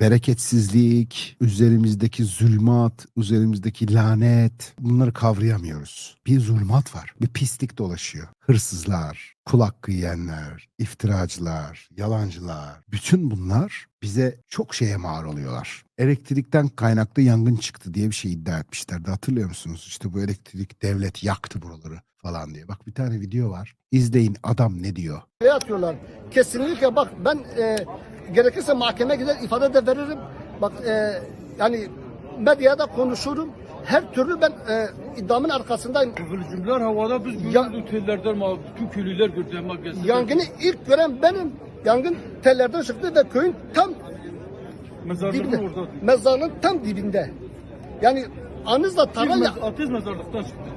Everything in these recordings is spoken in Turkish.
bereketsizlik, üzerimizdeki zulmat, üzerimizdeki lanet bunları kavrayamıyoruz. Bir zulmat var, bir pislik dolaşıyor. Hırsızlar, kul hakkı iftiracılar, yalancılar, bütün bunlar bize çok şeye mal oluyorlar. Elektrikten kaynaklı yangın çıktı diye bir şey iddia etmişlerdi. Hatırlıyor musunuz? İşte bu elektrik devlet yaktı buraları falan diye. Bak bir tane video var. İzleyin adam ne diyor. Oraya atıyorlar. Kesinlikle bak ben e, gerekirse mahkeme gider ifade de veririm. Bak e, yani medyada konuşurum. Her türlü ben e, iddiamın arkasındayım. Kıvılcımlar havada biz Ya- gördük otellerden ma bütün köylüler gördü ama gezdi. Yangını ilk gören benim. Yangın tellerden çıktı ve köyün tam Mezarlığın dibinde. orada. Mezarlığın tam dibinde. Yani anızla mez ateş mezarlıktan çıktı.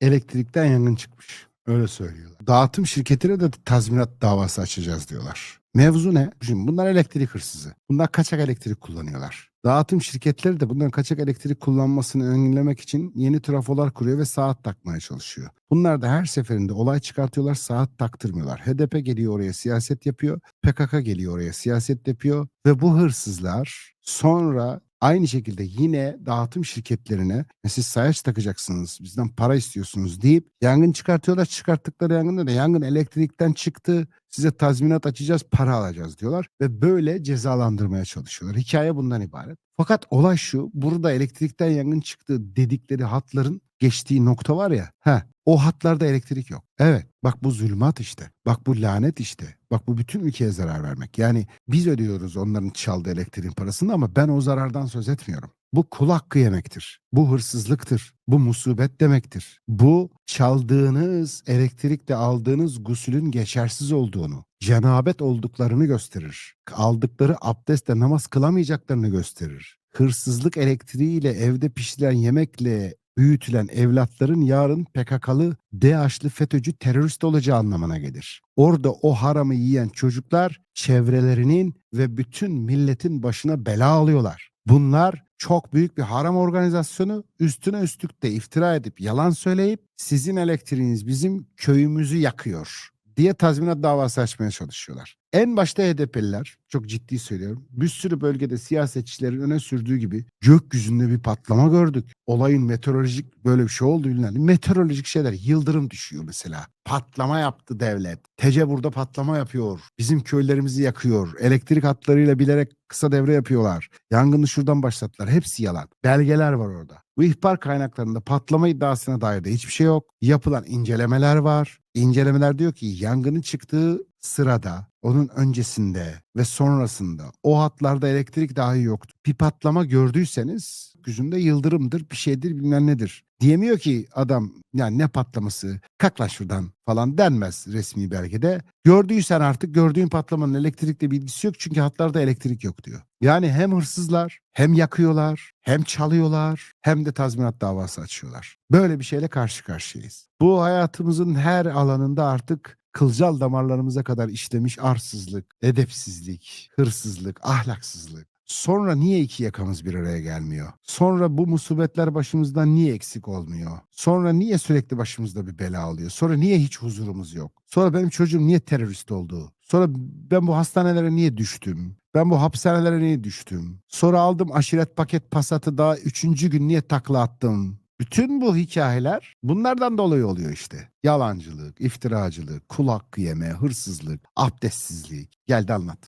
Elektrikten yangın çıkmış. Öyle söylüyorlar. Dağıtım şirketine de tazminat davası açacağız diyorlar. Mevzu ne? Şimdi bunlar elektrik hırsızı. Bunlar kaçak elektrik kullanıyorlar. Dağıtım şirketleri de bunların kaçak elektrik kullanmasını önlemek için yeni trafolar kuruyor ve saat takmaya çalışıyor. Bunlar da her seferinde olay çıkartıyorlar, saat taktırmıyorlar. HDP geliyor oraya siyaset yapıyor, PKK geliyor oraya siyaset yapıyor ve bu hırsızlar sonra aynı şekilde yine dağıtım şirketlerine "Ya siz sayaç takacaksınız, bizden para istiyorsunuz deyip yangın çıkartıyorlar. Çıkarttıkları yangında da yangın elektrikten çıktı, size tazminat açacağız, para alacağız diyorlar ve böyle cezalandırmaya çalışıyorlar. Hikaye bundan ibaret. Fakat olay şu, burada elektrikten yangın çıktı dedikleri hatların geçtiği nokta var ya, heh, o hatlarda elektrik yok. Evet, bak bu zulmat işte. Bak bu lanet işte. Bak bu bütün ülkeye zarar vermek. Yani biz ödüyoruz onların çaldığı elektriğin parasını ama ben o zarardan söz etmiyorum. Bu kul hakkı yemektir. Bu hırsızlıktır. Bu musibet demektir. Bu çaldığınız, elektrikle aldığınız gusülün geçersiz olduğunu, cenabet olduklarını gösterir. Aldıkları abdestle namaz kılamayacaklarını gösterir. Hırsızlık elektriğiyle evde pişirilen yemekle büyütülen evlatların yarın PKK'lı, DAEŞ'lı FETÖ'cü terörist olacağı anlamına gelir. Orada o haramı yiyen çocuklar çevrelerinin ve bütün milletin başına bela alıyorlar. Bunlar çok büyük bir haram organizasyonu üstüne üstlük de iftira edip yalan söyleyip sizin elektriğiniz bizim köyümüzü yakıyor diye tazminat davası açmaya çalışıyorlar. En başta HDP'liler, çok ciddi söylüyorum, bir sürü bölgede siyasetçilerin öne sürdüğü gibi gökyüzünde bir patlama gördük. Olayın meteorolojik böyle bir şey oldu bilinen. Meteorolojik şeyler, yıldırım düşüyor mesela. Patlama yaptı devlet. TC burada patlama yapıyor. Bizim köylerimizi yakıyor. Elektrik hatlarıyla bilerek kısa devre yapıyorlar. Yangını şuradan başlattılar. Hepsi yalan. Belgeler var orada. Bu ihbar kaynaklarında patlama iddiasına dair de hiçbir şey yok. Yapılan incelemeler var. İncelemeler diyor ki yangının çıktığı sırada, onun öncesinde ve sonrasında o hatlarda elektrik dahi yoktu. Bir patlama gördüyseniz yüzünde yıldırımdır, bir şeydir bilmem nedir. Diyemiyor ki adam yani ne patlaması, kalk lan şuradan falan denmez resmi belgede. Gördüysen artık gördüğün patlamanın elektrikle bir ilgisi yok çünkü hatlarda elektrik yok diyor. Yani hem hırsızlar hem yakıyorlar hem çalıyorlar hem de tazminat davası açıyorlar. Böyle bir şeyle karşı karşıyayız. Bu hayatımızın her alanında artık kılcal damarlarımıza kadar işlemiş arsızlık, edepsizlik, hırsızlık, ahlaksızlık. Sonra niye iki yakamız bir araya gelmiyor? Sonra bu musibetler başımızdan niye eksik olmuyor? Sonra niye sürekli başımızda bir bela oluyor? Sonra niye hiç huzurumuz yok? Sonra benim çocuğum niye terörist oldu? Sonra ben bu hastanelere niye düştüm? Ben bu hapishanelere niye düştüm? Sonra aldım aşiret paket pasatı daha üçüncü gün niye takla attım? Bütün bu hikayeler bunlardan dolayı oluyor işte. Yalancılık, iftiracılık, kul hakkı yeme, hırsızlık, abdestsizlik. Gel de anlat.